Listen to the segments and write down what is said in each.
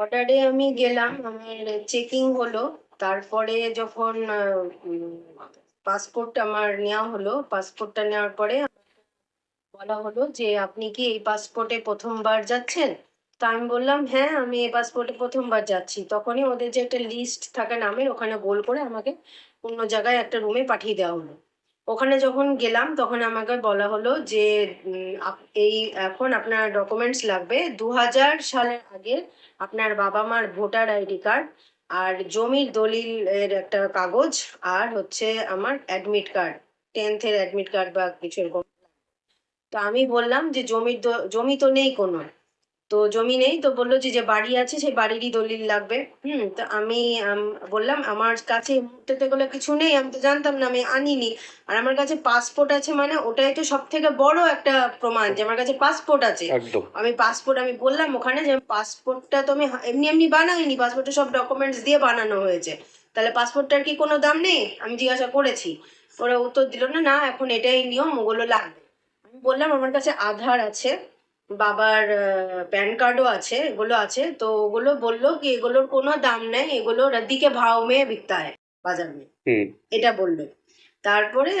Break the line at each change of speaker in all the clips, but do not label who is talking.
অর্ডারে আমি গেলাম আমার চেকিং হলো, তারপরে যখন পাসপোর্ট আমার নেওয়া হলো পাসপোর্টটা নেওয়ার পরে বলা হলো যে, আপনি কি এই পাসপোর্টে প্রথমবার যাচ্ছেন? তা আমি বললাম হ্যাঁ আমি এই পাসপোর্টে প্রথমবার যাচ্ছি। তখনই ওদের যে একটা লিস্ট থাকে নামের, ওখানে গোল করে আমাকে অন্য জায়গায় একটা রুমে পাঠিয়ে দেওয়া হলো। ওখানে যখন গেলাম, তখন আমাকে বলা হলো যে এই এখন আপনার ডকুমেন্টস লাগবে। দু হাজার সালের আগে আপনার বাবা মার ভোটার আইডি কার্ড আর জমির দলিল এর একটা কাগজ আর হচ্ছে আমার অ্যাডমিট কার্ড টেন্থের অ্যাডমিট কার্ড বা কিছু এরকম। তো আমি বললাম যে, জমির জমি তো নেই কোনো। তো জমি নেই তো বলল যে যে বাড়ি আছে সেই বাড়িরই দলিল লাগবে। হুম তো আমি বললাম আমার কাছে এই মুহূর্তে তো এগুলো কিছু নেই আমি তো জানতাম না আমি আনিনি। আর আমার কাছে পাসপোর্ট আছে মানে ওটাই তো সব থেকে বড় একটা প্রমাণ যে আমার কাছে পাসপোর্ট আছে। আমি পাসপোর্ট আমি বললাম ওখানে যে পাসপোর্টটা তো আমি এমনি এমনি বানাইনি পাসপোর্টে সব ডকুমেন্টস দিয়ে বানানো হয়েছে। তাহলে পাসপোর্টটার কি কোনো দাম নেই? আমি জিজ্ঞাসা করেছি। ওরা উত্তর দিল না না এখন এটাই নিয়ম ওগুলো লাগবে। আমি বললাম আমার কাছে আধার আছে বাবার প্যান কার্ডও আছে এগুলো আছে। তো ওগুলো বলল কি এগুলোর কোনো দাম নেই এগুলো রদ্দি ভাও মেয়ে বিকতা হয় বাজার
মে।
এটা বলল। তারপরে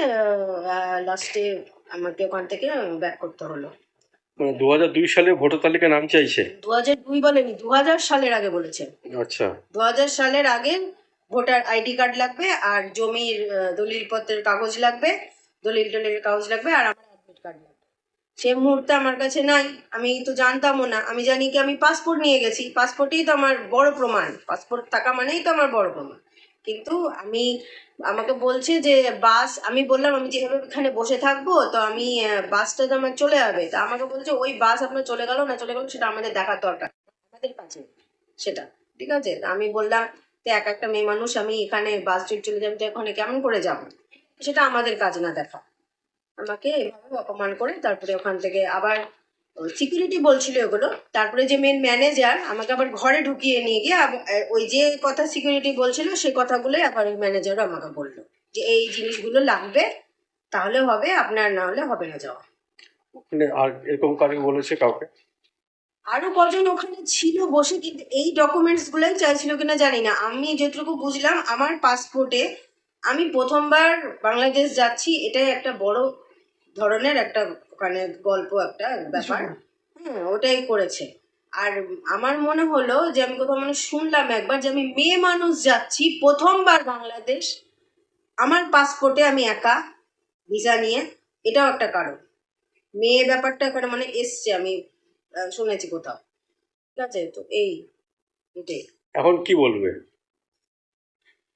লাস্টে আমাকে ওখান থেকে ব্যাক করতে হলো।
মানে দু হাজার দুই সালে ভোটার তালিকা নাম চাইছে?
দু হাজার দুই বলেনি দু হাজার সালের আগে বলেছে।
আচ্ছা।
দু হাজার সালের আগে ভোটার আইডি কার্ড লাগবে আর জমির দলিল পত্রের কাগজ লাগবে দলিল টলিল কাগজ লাগবে আর আমার অ্যাডমিট কার্ড লাগবে। সে মুহূর্তে আমার কাছে নাই। আমি তো জানতামও না। আমি জানি কি আমি পাসপোর্ট নিয়ে গেছি। পাসপোর্টেই তো আমার বড় প্রমাণ। পাসপোর্ট থাকা মানেই তো আমার বড় প্রমাণ। কিন্তু আমি, আমাকে বলছে যে বাস, আমি বললাম, আমি যেভাবে এখানে বসে থাকব, তো আমি বাসটা তো আমার চলে যাবে। তা আমাকে বলছে, ওই বাস আপনার চলে গেল না চলে গেল, সেটা আমাদের দেখার দরকার। আমাদের কাছে সেটা, ঠিক আছে? আমি বললাম, তো এক একটা মেয়ে মানুষ, আমি এখানে বাস স্ট্রিট চলে যাব, তো এখানে কেমন করে যাব? সেটা আমাদের কাজ না দেখা। আমাকে এভাবে অপমান করে তারপরে ওখান থেকে আবার সিকিউরিটি বলছিল এগুলো। তারপরে যে মেন ম্যানেজার আমাকে আবার ঘরে ঢুকিয়ে নিয়ে গিয়ে ওই যে কথা সিকিউরিটি বলছিল সেই কথাগুলোই আবার ওই ম্যানেজারও আমাকে বলল যে এই জিনিসগুলো লাগবে তাহলে হবে আপনার না হলে হবে না যাওয়া।
মানে আর এরকম কাউকে বলেছে কাউকে?
আরও কজন ওখানে ছিল বসে কিন্তু এই ডকুমেন্টস গুলাই চাইছিল কিনা জানি না। আমি যেটুকু বুঝলাম আমার পাসপোর্টে আমি প্রথমবার বাংলাদেশ যাচ্ছি এটাই একটা বড় ধরনের একটা ওখানে গল্প একটা ব্যাপার। হ্যাঁ ওটাই করেছে। আর আমার মনে হলো যে আমি কোথাও মানে শুনলাম একবার যে আমি মেয়ে মানুষ যাচ্ছি প্রথমবার বাংলাদেশ। আমার পাসপোর্টে আমি একা ভিসা নিয়ে এটাও একটা কারণ। মেয়ে ব্যাপারটা এখানে মানে এসছে আমি শুনেছি কোথাও। ঠিক আছে তো এই এটাই।
এখন কি বলবে?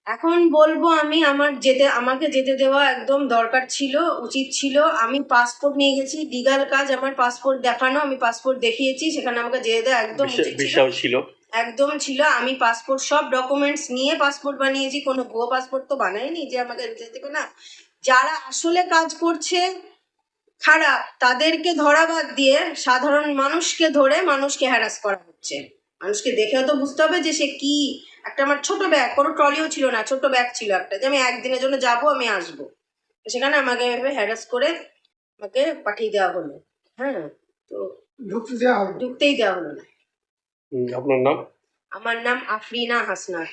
এখন বলব আমি আমার যেতে আমাকে যেতে দেওয়া একদম দরকার ছিল উচিত ছিল। আমি পাসপোর্ট নিয়ে গেছি লিগাল কাজ আমার পাসপোর্ট দেখানো আমি পাসপোর্ট দেখিয়েছি সেখানে আমাকে যেতে দেওয়া একদম
বিষয়-
ছিল। একদম ছিল আমি পাসপোর্ট সব ডকুমেন্টস নিয়ে পাসপোর্ট বানিয়েছি কোনো ভুয়ো পাসপোর্ট তো বানায়নি যে আমাকে যেতে দেবে না। যারা আসলে কাজ করছে খারাপ তাদেরকে ধরা বাদ দিয়ে সাধারণ মানুষকে ধরে মানুষকে হ্যারাস করা হচ্ছে। মানুষকে দেখেও তো বুঝতে হবে যে সে কি একটা আমার ছোট ব্যাগ কোনো ট্রলিও ছিল না ছোট ব্যাগ ছিল একটা যে আমি একদিনের জন্য যাব আমি আসব। তো সেখানে আমাকে এভাবে হ্যারাস করে আমাকে পাঠিয়ে দেওয়া হলো। হ্যাঁ তো
ঢুকতে দেওয়া হলো?
ঢুকতেই দেওয়া হলো না।
আপনার নাম?
আমার নাম আফরিনা হাসনাত।